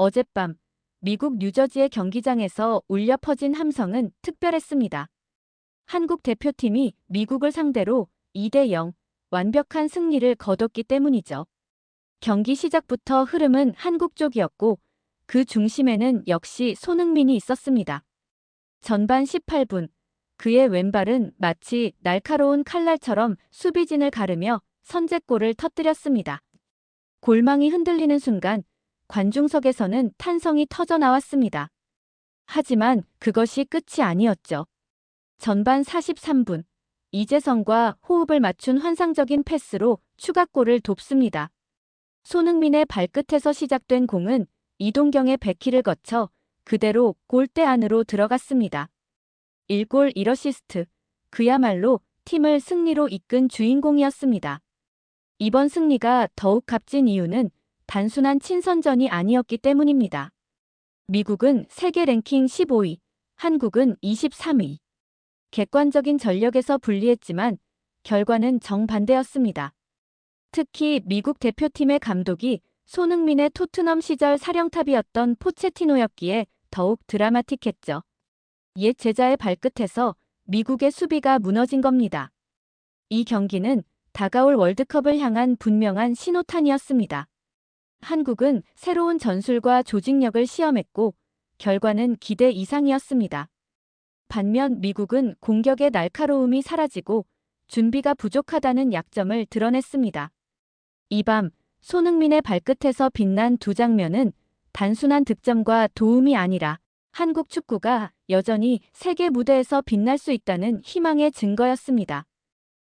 어젯밤 미국 뉴저지의 경기장에서 울려 퍼진 함성은 특별했습니다. 한국 대표팀이 미국을 상대로 2대 0 완벽한 승리를 거뒀기 때문이죠. 경기 시작부터 흐름은 한국 쪽이었고 그 중심에는 역시 손흥민이 있었습니다. 전반 18분 그의 왼발은 마치 날카로운 칼날처럼 수비진을 가르며 선제골을 터뜨렸습니다. 골망이 흔들리는 순간 관중석에서는 탄성이 터져 나왔습니다. 하지만 그것이 끝이 아니었죠. 전반 43분 이재성과 호흡을 맞춘 환상적인 패스로 추가골을 돕습니다. 손흥민의 발끝에서 시작된 공은 이동경의 백키를 거쳐 그대로 골대 안으로 들어갔습니다. 1골 1어시스트. 그야말로 팀을 승리로 이끈 주인공이었습니다. 이번 승리가 더욱 값진 이유는 단순한 친선전이 아니었기 때문입니다. 미국은 세계 랭킹 15위, 한국은 23위. 객관적인 전력에서 불리했지만 결과는 정반대였습니다. 특히 미국 대표팀의 감독이 손흥민의 토트넘 시절 사령탑이었던 포체티노였기에 더욱 드라마틱했죠. 옛 제자의 발끝에서 미국의 수비가 무너진 겁니다. 이 경기는 다가올 월드컵을 향한 분명한 신호탄이었습니다. 한국은 새로운 전술과 조직력을 시험했고 결과는 기대 이상이었습니다. 반면 미국은 공격의 날카로움이 사라지고 준비가 부족하다는 약점을 드러냈습니다. 이 밤 손흥민의 발끝에서 빛난 두 장면은 단순한 득점과 도움이 아니라 한국 축구가 여전히 세계 무대에서 빛날 수 있다는 희망의 증거였습니다.